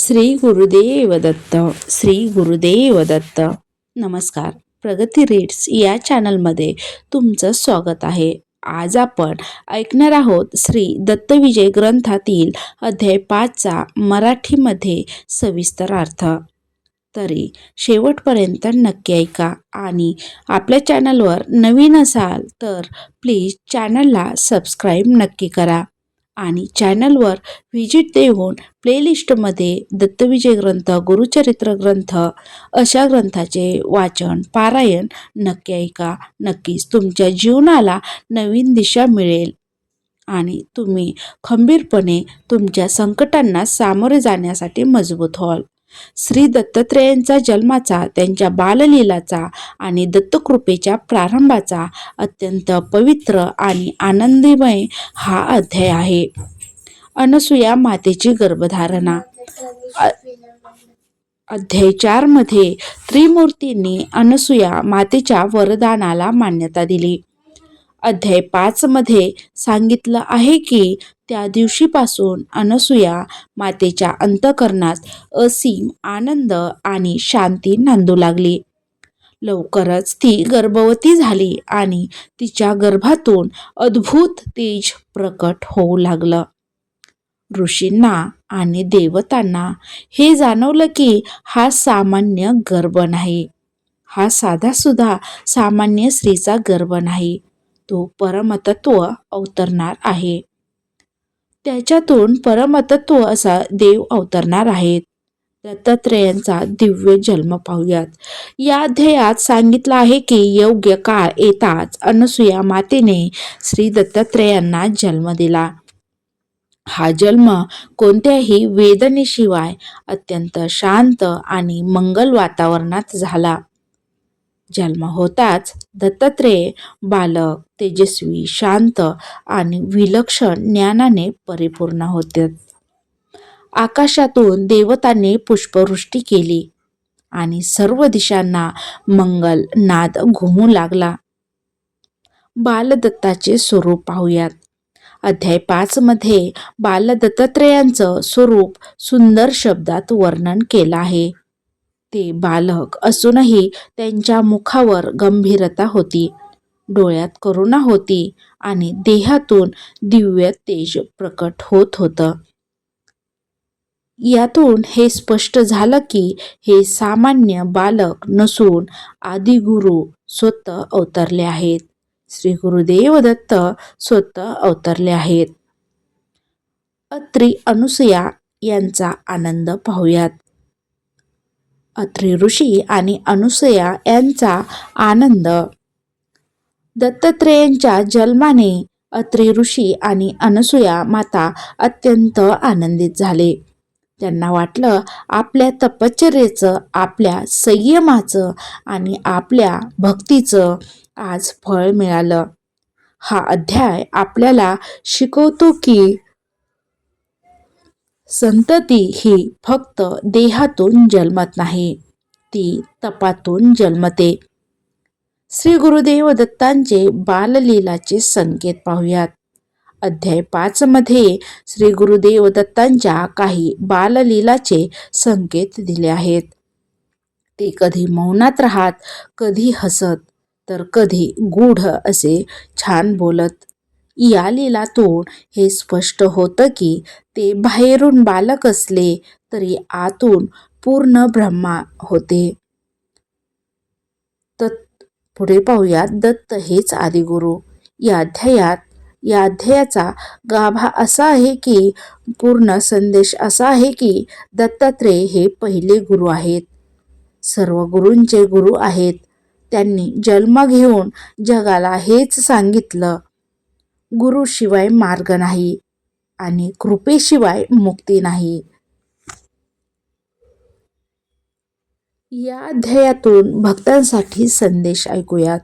श्री गुरुदेव दत्त श्री गुरुदेव दत्त नमस्कार. प्रगती रीड्स या चॅनलमध्ये तुमचं स्वागत आहे. आज आपण ऐकणार आहोत श्री दत्तविजय ग्रंथातील अध्याय पाचचा मराठीमध्ये सविस्तर अर्थ. तरी शेवटपर्यंत नक्की ऐका आणि आपल्या चॅनलवर नवीन असाल तर प्लीज चॅनलला सबस्क्राईब नक्की करा. आणि चॅनलवर व्हिजिट देऊन प्लेलिस्टमध्ये दत्तविजय ग्रंथ गुरुचरित्र ग्रंथ अशा ग्रंथाचे वाचन पारायण नक्की ऐका. नक्कीच तुमच्या जीवनाला नवीन दिशा मिळेल. आणि तुम्ही खंबीरपणे तुमच्या संकटांना सामोरे जाण्यासाठी मजबूत व्हाल. श्री दत्तात्रेयांचा जन्माचा त्यांच्या बाललीलाचा आणि दत्तकृपेच्या प्रारंभाचा अत्यंत पवित्र आणि आनंदीमय हा अध्याय आहे. अनसुया मातेची गर्भधारणा. अध्याय चारमध्ये त्रिमूर्तींनी अनसुया मातेच्या वरदानाला मान्यता दिली. अध्याय पाच मध्ये सांगितलं आहे की त्या दिवशीपासून अनसुया मातेच्या अंतकरणात असीम आनंद आणि शांती नांदू लागली. लवकरच ती गर्भवती झाली आणि तिच्या गर्भातून अद्भुत तेज प्रकट होऊ लागलं. ऋषींना आणि देवतांना हे जाणवलं की हा सामान्य गर्भ नाही. हा साधासुद्धा सामान्य स्त्रीचा गर्भ नाही. तो परमतत्व अवतरणार आहे. त्याच्यातून परमतत्व असा देव अवतरणार आहेत दत्तात्रेयांचा दिव्य जन्म पाहूयात. या अध्यायात सांगितलं आहे की योग्य काळ येताच अनसुया मातेने श्री दत्तात्रेयांना जन्म दिला. हा जन्म कोणत्याही वेदनेशिवाय अत्यंत शांत आणि मंगल वातावरणात झाला. जन्म होताच दत्तात्रेय बालक तेजस्वी शांत आणि विलक्षण ज्ञानाने परिपूर्ण होते. आकाशातून देवतांनी पुष्पवृष्टी केली आणि सर्व दिशांना मंगल नाद घुमू लागला. बालदत्ताचे स्वरूप पाहूयात. अध्याय पाच मध्ये बालदत्तात्रेयांचं स्वरूप सुंदर शब्दात वर्णन केलं आहे. ते बालक असूनही त्यांच्या मुखावर गंभीरता होती. डोळ्यात करुणा होती आणि देहातून दिव्य तेज प्रकट होत होतं. यातून हे स्पष्ट झालं की हे सामान्य बालक नसून आदिगुरु स्वतः अवतरले आहेत. श्री गुरुदेव दत्त स्वतः अवतरले आहेत. अत्री अनुसया यांचा आनंद पाहूयात. अत्री ऋषी आणि अनुसया यांचा आनंद. दत्तात्रेयांच्या जन्माने अत्री ऋषी आणि अनसुया माता अत्यंत आनंदित झाले. त्यांना वाटलं आपल्या तपश्चर्येचं आपल्या संयमाचं आणि आपल्या भक्तीचं आज फळ मिळालं. हा अध्याय आपल्याला शिकवतो की संतती ही फक्त देहातून जन्मत नाही ती तपातून जन्मते. श्री गुरुदेव दत्तांचे बाललीलाचे संकेत पाहूयात. अध्याय पाच मध्ये श्री गुरुदेव दत्तांच्या काही बाललीलाचे संकेत दिले आहेत. ते कधी मौनात राहत कधी हसत तर कधी गूढ असे छान बोलत. या लिलातून हे स्पष्ट होतं की ते बाहेरून बालक असले तरी आतून पूर्ण ब्रह्मा होते. तत् पुढे पाहूयात दत्त हेच आदिगुरु. या अध्यायात या अध्यायाचा गाभा असा आहे की पूर्ण संदेश असा आहे की दत्तात्रेय हे पहिले गुरु आहेत. सर्व गुरूंचे गुरु आहेत. त्यांनी जन्म घेऊन जगाला हेच सांगितलं. गुरुशिवाय मार्ग नाही आणि कृपेशिवाय मुक्ती नाही. या अध्यायातून भक्तांसाठी संदेश ऐकूयात.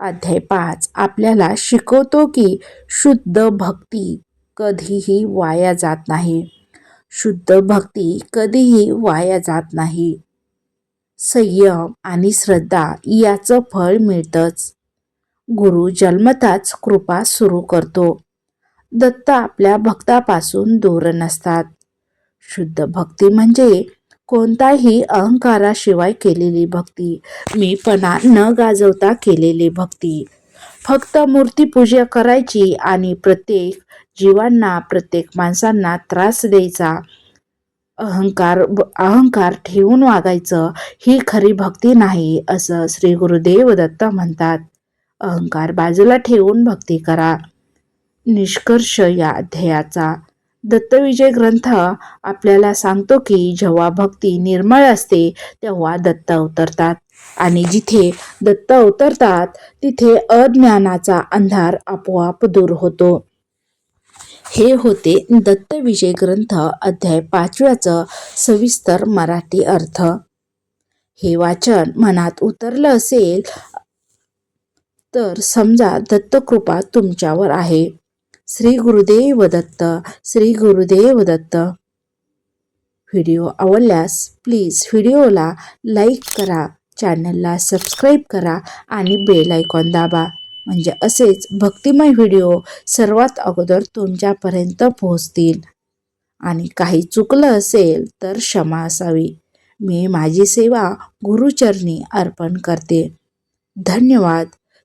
अध्याय पाच. आपल्याला शिकवतो की शुद्ध भक्ती कधीही वाया जात नाही. शुद्ध भक्ती कधीही वाया जात नाही. संयम आणि श्रद्धा याचं फळ मिळतंच. गुरु जन्मताच कृपा सुरू करतो. दत्त आपल्या भक्तापासून दूर नसतात. शुद्ध भक्ती म्हणजे कोणताही अहंकाराशिवाय केलेली भक्ती मी पणा न गाजवता केलेली भक्ती. फक्त मूर्तीपूजा करायची आणि प्रत्येक जीवांना प्रत्येक माणसांना त्रास द्यायचा अहंकार अहंकार ठेवून वागायचं ही खरी भक्ती नाही असं श्री गुरुदेव दत्त म्हणतात. अहंकार बाजूला ठेवून भक्ती करा. निष्कर्ष या अध्यायाचा दत्तविजय ग्रंथ आपल्याला सांगतो की जेव्हा भक्ती निर्मळ असते तेव्हा दत्त अवतरतात आणि जिथे दत्त अवतरतात तिथे अज्ञानाचा अंधार आपोआप दूर होतो. हे होते दत्तविजय ग्रंथ अध्याय पाचव्याचं सविस्तर मराठी अर्थ. हे वाचन मनात उतरलं असेल तर समजा दत्तकृपा तुमच्यावर आहे. श्री गुरुदेव दत्त श्री गुरुदेव दत्त. व्हिडिओ आवडल्यास प्लीज व्हिडिओला लाईक करा चॅनलला सबस्क्राईब करा आणि बेल आयकॉन दाबा. म्हणजे असेच भक्तिमय व्हिडिओ सर्वात अगोदर तुमच्यापर्यंत पोहोचतील. आणि काही चुकलं असेल तर क्षमा असावी. मी माझी सेवा गुरुचरणी अर्पण करते. धन्यवाद.